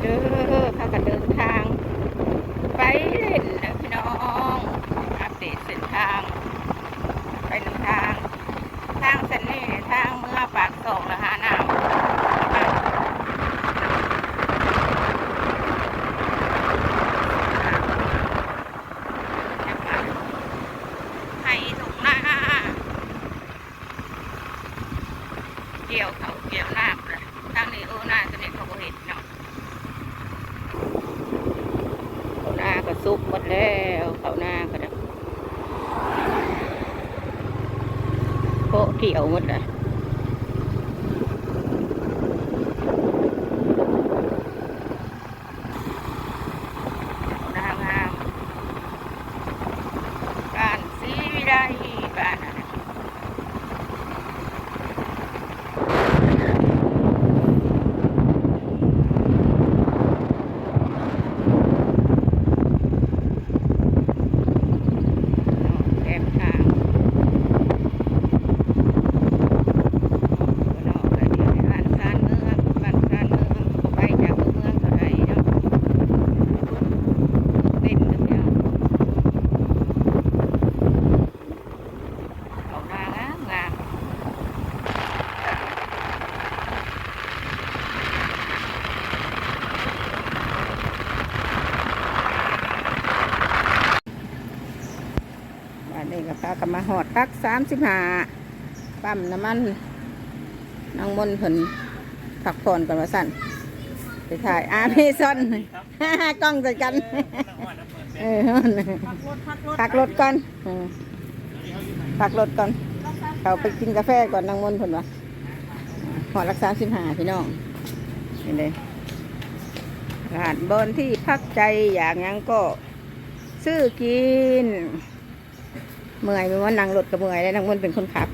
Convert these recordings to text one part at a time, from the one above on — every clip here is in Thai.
เด้อพากันเดินทาง ไปเล่นนะพี่น้องอัปเดตเส้นทาง ไปนทาง ทางเส้นนี้ทางเมื่อปากสองละหาน้ำให้ถุงหน้าเกี่ยวเขาเกี่ยวหน้ำเลยทางนี้โอ้หน้าตัวนี้เขาเห็นเนาะเขา ลุกหมดแล้วเขาหน้าก็ได้โปะเกี่ยวหมดเลยเขาหน้างามบ้านศรีวิไลบ้านอะไร แอมทางนอกไปเดียวในบ้านซานเมืองบ้านซานเมืองไปจากตัวเมืองเท่าไหรเนาะเล่นกันเนี่ยเขาหน้างามงามบ้านนี้ก็พากันมา หอดพักสามสิบห้าปั๊มน้ำมันนางมนต์เพิ่นพักผ่อนก่อนว่าสั่นไปถ่ายอาเมซอนกล้องใส่กันเออพักรถก่อนเออพักรถก่อนเขาไปกินกาแฟก่อนนางมนต์เพิ่นว่าหอดรักสามสิบห้าพี่น้องนี่เลยร้านบนที่พักใจอย่างหยังก็ซื้อกิน เมื่อยไม่ว่านั่งรถกับเมื่อยแล้วนางมนเป็นคนขับ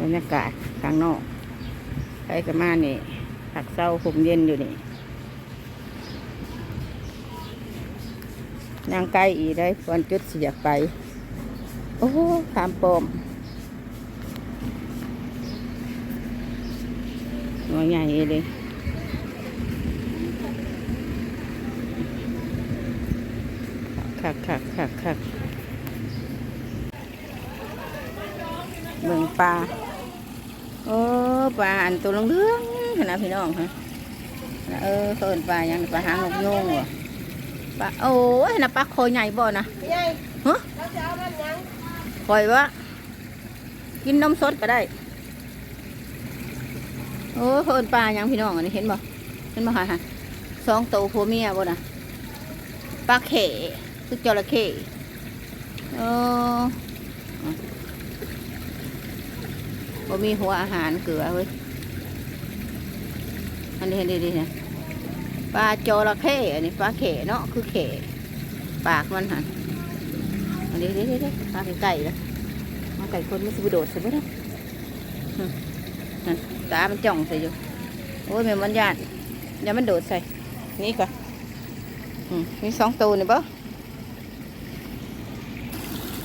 บรรยากาศข้างนอกไปกันมานี่ผักเศร้าผมเย็นอยู่นี่นางไกลอีได้วันจุดเสียไป โอ้โหขามปอมหัวใหญ่เลย คักคักคักคักเบิ่งปลาโอ้ปลาอันตัวเหลืองๆขนาดพี่น้องฮะเออเขาเอินปลาหยังปลาหางนกยูงเหรอปลาโอ้ยนะปลาโคใหญ่บ่นะใหญ่ฮะเราจะเอามันยังปล่อยวะกินนมสดก็ได้โอ้เขาเอินปลาหยังพี่น้องอันนี้เห็นบ่เห็นบ่ฮะฮะสองตัวผัวเมียบ่นะปลาเข่ คือจระเข้เออบ่มีหัวอาหารเกลือเว้ย อันนี้เห็นดีๆนะปลาจระเข้อันนี้ปลาเข่เนาะคือเข่ปากมันหันอันนี้เดี๋ยวๆๆปลาไก่แล้วมาไก่คนไมันสิบโดดใส่บ่ได้อืมนั่นตา มันจ้องใส่อยู่ โอ้ยแม่มันยานอย่ามันโดดใส่ นี่ก่อนอืมมีสองตัวนี่บ่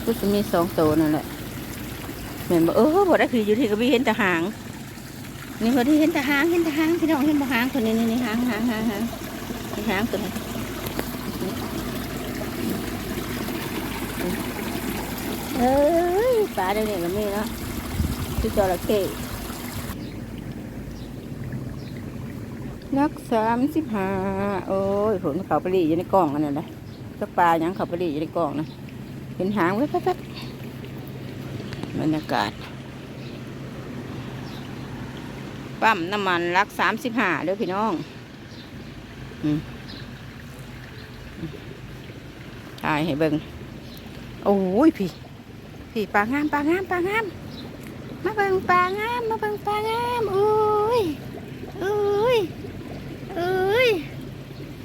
ก็จะมีสองตัวนั่นแหละแม่นบอกเออบอกได้คืออยู่ที่กระบี่เห็นแต่หาง นี่พอที่เห็นแต่หางเห็นแต่หางพี่น้องเห็นบ่หางคนนี้นี่นี่หางหางหางหางนี่หางตัวนี้เอ้ยปลาได้เนี่ยก็มีเนาะที่จระเข้นักสามสิบห้าโอ้ยผลเขาไปรีอยู่ในกล่องอันนั้นเลยก็ปลายังเขาไปรีอยู่ในกล่องนะ เห็นหางไว้แป๊บๆบรรยากาศ ปั๊มน้ำมันรักสามสิบห้าเด้อพี่น้องถ่ายให้เบิ่งโอ้ยพี่ พี่ปลางามปลางามปลางาม มาเบิงปลางาม มาเบิงปลางามโอ้ยโอ้ยโอ้ย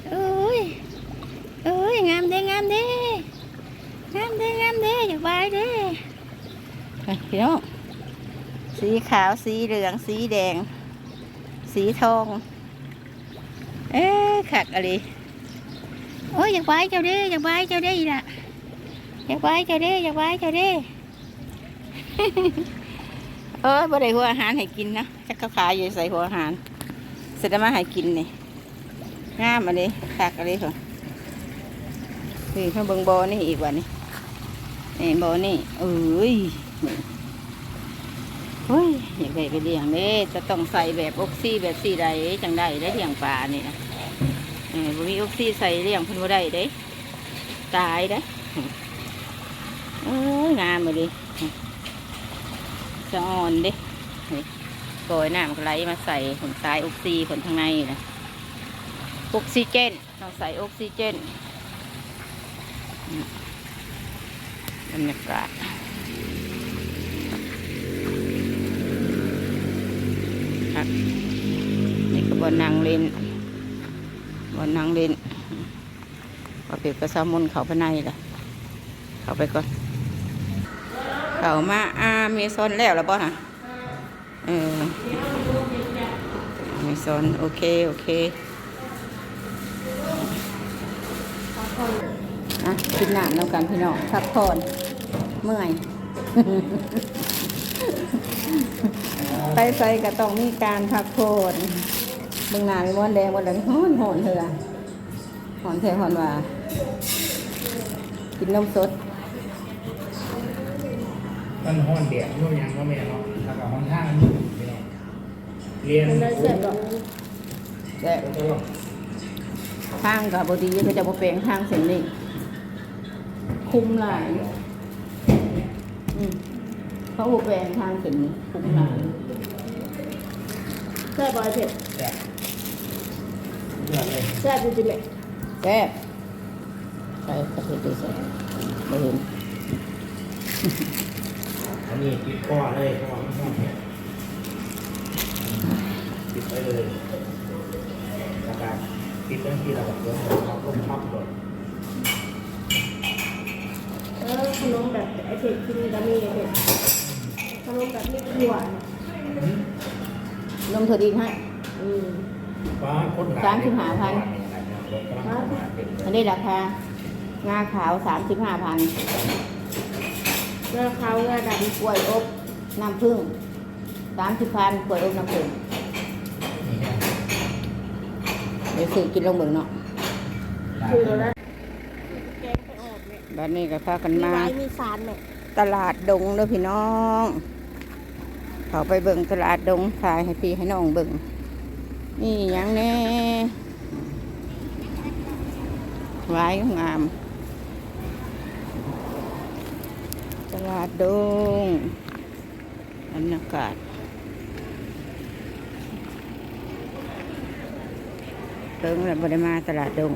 โอ้ยโอ้ยงามเด้งามเด้งามเด้งามเด้อยากไปเด้ ไปพี่น้องสี ขาวสีเหลือง สีแดง สีทอง เอ๊ะขักอะไรโอ้ยอยากไปเจ้าเด้อยากไปเจ้าเด้อีละอยากไปเจ้าเด้อยากไปเจ้าเด้เฮ้ยบ่ได้หัวอาหารให้กินนะจักเขาขายอยู่ใส่หัวอาหารเสร็จแล้วมาให้กินนี่งามอันนี้คักอันนี้เหรอนี่มาเบิ่งบ่อนี่อีกว่านี่นี่บ่อนี่เอ้ยนี่ เฮ้ยอยากได้ไปเลี้ยงเด้จะต้องใส่แบบออกซิแบบสีใดจังได้ได้เลี้ยงปลานี่นะเออบ่มีออกซิใส่เลี้ยงเพิ่นบ่ได้เด้ตายเด้เอ้ยงามเลยจะอ่อนเดิโกยน้ำไหลมาใส่ผลสายออกซิผลทางในนะออกซิเจนเราใส่ออกซิเจนบรรยากาศ ครับนี่ก็บนนางเลนบนนางเลนว่าเปียกกระซามุนเขาไปในละเข้าไปก่อน เขามาอาเมซอนแล้วแล้วป่ะฮะเออเมซอนโอเค โอเคอะกินน้ำน้ำกันพี่น้องพักผ่อนเมื่อย ไปใส่ก็ต้องมีการพักผ่อนเบิ่งหน้ามีม้วนแดงม้วนแดงหอนหอนเถอะหอนแท้หอนว่า กินนมสดมันห้อนเดียดนู่นยังก็ไม่เนาะแล้วก็ห้องท่ามันอยู่ไม่เนาะเรียนมันได้เสียบหรอกแต่ห้างกับบดีก็จะบ่แปลงห้างเส้นนี้ คุมหลายอืม เขาบ่แปลงห้างเส้นนี้คุมหลายแซ่บบอยเผ็ดแซ่บเลือกเลยแซ่บจริงๆแม่แซ่บใส่กระเทียมใส่บ่เห็นอันนี้ปิดคอเลยเพราะว่ามันห้อนเนี่ยปิดไปเลยแล้วก็ปิดตั้งที่เราแบบเดี๋ยวเราต้มทับก่อนเออขนมแบบไอเผ็ดกินก็มีไอเผ็ด ขนมแบบไม่ขวานนมเธอดีให้อืม ฟ้าคนหลายสามสิบห้าพัน อันนี้ราคางาขาวสามสิบห้าพันเนื้อเขาเนื้อดกล้วยอบน้ำผึ้งสามสิบพันกล้วยอบน้ำผึ้งนี่ฮะเดี๋ยวซื้อกินลงเบิ่งเนาะำคือแล้วแกงไปออกเนี่ยบัดนี้ก็พากันมีมา ไว้มีสารเนี่ย ตลาดดงเด้อพี่น้อง เขาไปเบิ่งตลาดดงขายให้พี่ให้น้องเบิ่งนี่ยังแน่ไว้งาม ตลาดดงบรรยากาศเพิ่งแล้วบ่ได้มาตลาดดง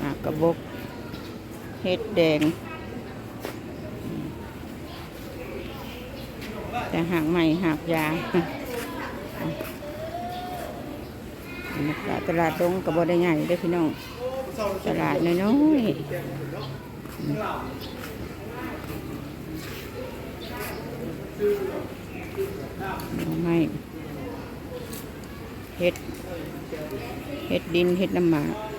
มากกระบก เห็ดแดง แต่หางใหม่หากยาบรรยากาศตลาดดงกับบได้ใหญ่เด้พี่น้อง ตลาดน้อยๆไม่เห็ด เห็ดดิน เห็ดน้ำหมาก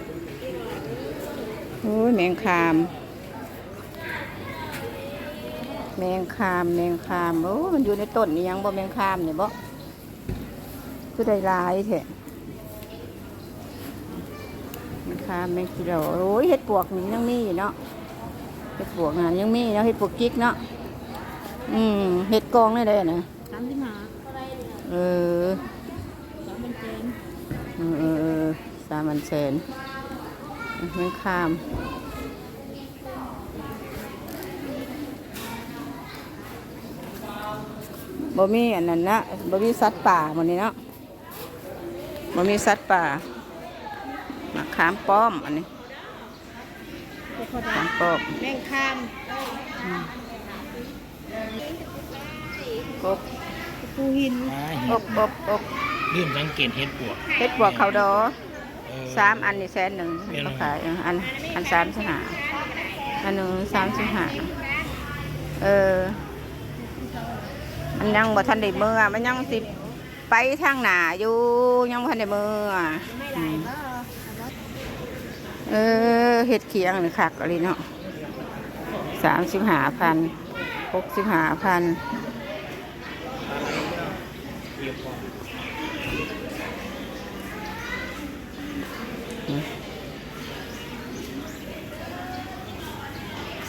โอ้ยแมงคาม แมงคาม แมงคามโอ้มันอยู่ในต้นนี่ยังบ่แมงคามเนี่ยบ่คือได้หลายแท้แมงคามแมงกิโลโอ้ยเห็ดปวกนี่ยังมีอยู่เนาะเห็ดปวกน่ะยังมีเนาะเห็ดปวกจิกเนาะอืมเห็ดกองนี่ได้นะสามที่หาเออสามเป็นเจนเออเออเออสามอันเซนแมงคามบ่มีอันนั้นนะบ่มีสัตว์ป่าหมันนี้เนาะบ่มีสัตว์ป่ามะขามป้อมอันนี้ก็พอมะได้ขามป้อมแมงคามกบปูหินอบอบอบลืมสังเกตเห็ดปวกเฮ็ดบวกเขาดอเออ สามอันนี่แสนหนึ่งเขาขายเอออันอันสามสิบห้าอันหนึ่งสามสิบห้าเออมันยังบ่ทันได้เมื่อมันยังสิไปทางหนาอยู่ยังบ่ทันได้เมื่อไม่ได้ก็เออเห็ดเคียงนี่คักอะไรเนาะสามสิบห้าพันหกสิบห้าพัน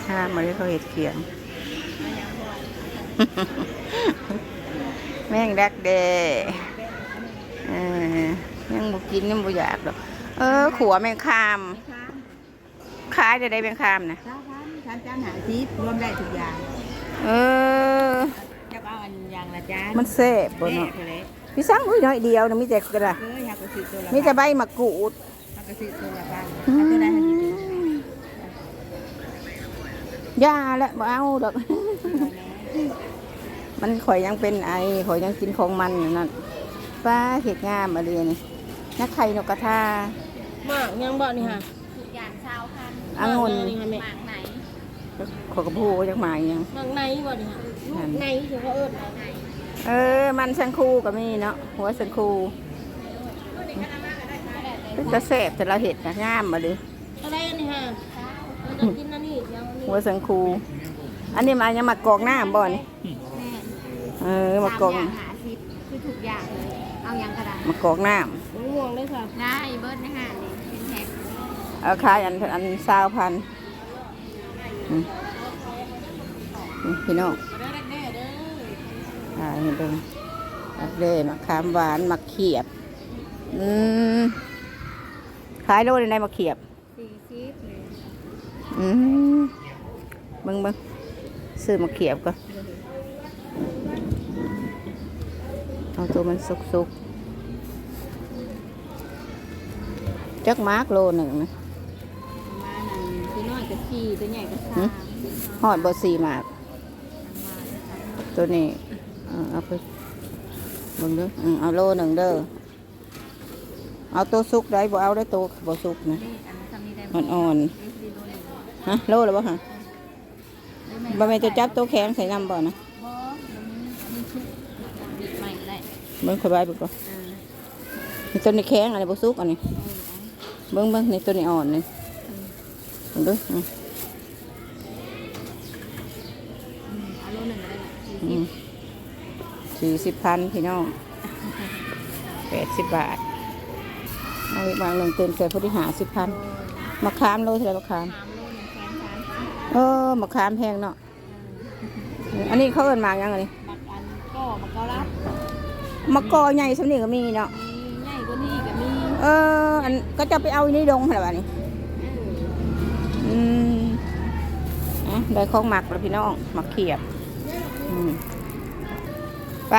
ห้ามมาเลยเขาเห็ดเคียง แม่งดักเดเออยังบุกินยังบุอยากหรอกเออ ขัวแมงคามขายจะได้แมงคามนะเก้าพันสามจานหาซีรวมได้ทุกอย่าง เออจะเอาอันอย่างละจานมันแซ่บบ่แน่เนาะไปเลยพี่สั่งอุ้ยน้อยเดียวนะมีแต่กระดาษเอ้ยหักกระสีตัวละมีแต่ใบมะกรูดหักกระสีตัวละบ้านอันตัวใดหักกระสี ยาและบ่เอาดอก มันข่อยยังเป็นไอข่อยยังกินของมันอยู่นั่นป้าเห็ดงามมาเรียนี่นักไข่นกกระทามากยังบ่นี่ค่ะทุกอย่างชาวพันธุ์อังุ่นนี่ค่ะแม่หมากไหนขอยกระพูจักหมายยังมากในบ่นี่ค่ะลูกในเฉพาะเอิญไหนเออ มันสังคูก็มีเนาะหัวสังคูเป็นจะแซ่บแต่เราเห็ดนะงามมาเลยอะไรอันนี้ค่ะเราจะกินอันนี้ยังอันนี้ หัวสังคู อันนี้มายังมากอกน้ำบ่นี่แม่เออมากอกสามอย่างหาสิบคือทุกอย่างเลย เอาอย่างกระดาษมากอกน้มะม่วงเลยค่ะได้เบิร์ดในห้างนี่เป็นแพ็คำเอาขายอันอันสาวพันอืมนี่พี่น้องเด้อเด้อเด้อขายให้เบิ่งอักเด้มะขามหวานมะเขียบอืมขายโลในได้มะเขียบสี่สิบเลย อืม เบิ่งเบิ่งซื้อมะเขียบก่อนเอาตัวมันสุกๆจักมาร์กโลหนึ่งนะมานั่นตัวน้อยก็สี่ตัวใหญ่ก็สาหืมมหอดบสี่มากตัวนี้เออเอาไปเบิ่งเด้ออืมเอาโลหนึ่งเด้อเอาตัวสุกได้บ่เอาได้ตัวบ่สุกนะนี่อันนั้นทำนี่ได้อ่อนๆนี่สี่โลหนึ่งๆฮะโลหรือบ่ฮะ บ่แม่นจะจับตัวแข็งใส่น้ำบ่นะบอสมันชุกบิดใหม่เลยเบิ่งค่อยบายเบิ่งก่อนอ่านี่ตัวนี้แข็งอันนี้บ่สุกอันนี้เออเบิ่งเบิ่งนี่ตัวนี้อ่อนนี่เบิ่งเด้ออืมเอาโลหนึ่งก็ได้ละสี่อืสิบมสี่สิบพันพี่น้องแปดสิบบาทเอาอีกบางหนึ่งเต็มใจพอดีหาสิบพันมะขามโลเท่าไหรมะขาม สามโลหนึ่งแสนสามสิบเออ มะขามแพงเนาะอันนี้เขาเอินหมากยังไงบักอันก็บักเกาลัดมะกอใหญ่สำเนียงก็มีเนาะมีใหญ่กว่านี้อีกก็มีเออ อันก็จะไปเอาอยู่ในดงเหรอวะนี่อืมอะได้ของหมักแล้วพี่น้องหมักเขียบอืมไป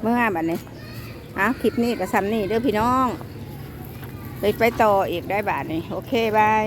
เมื่อบัดนี้อะคลิปนี้กับซ้ำนี่เด้อพี่น้องไปไปต่ออีกได้บาทนี่โอเคบาย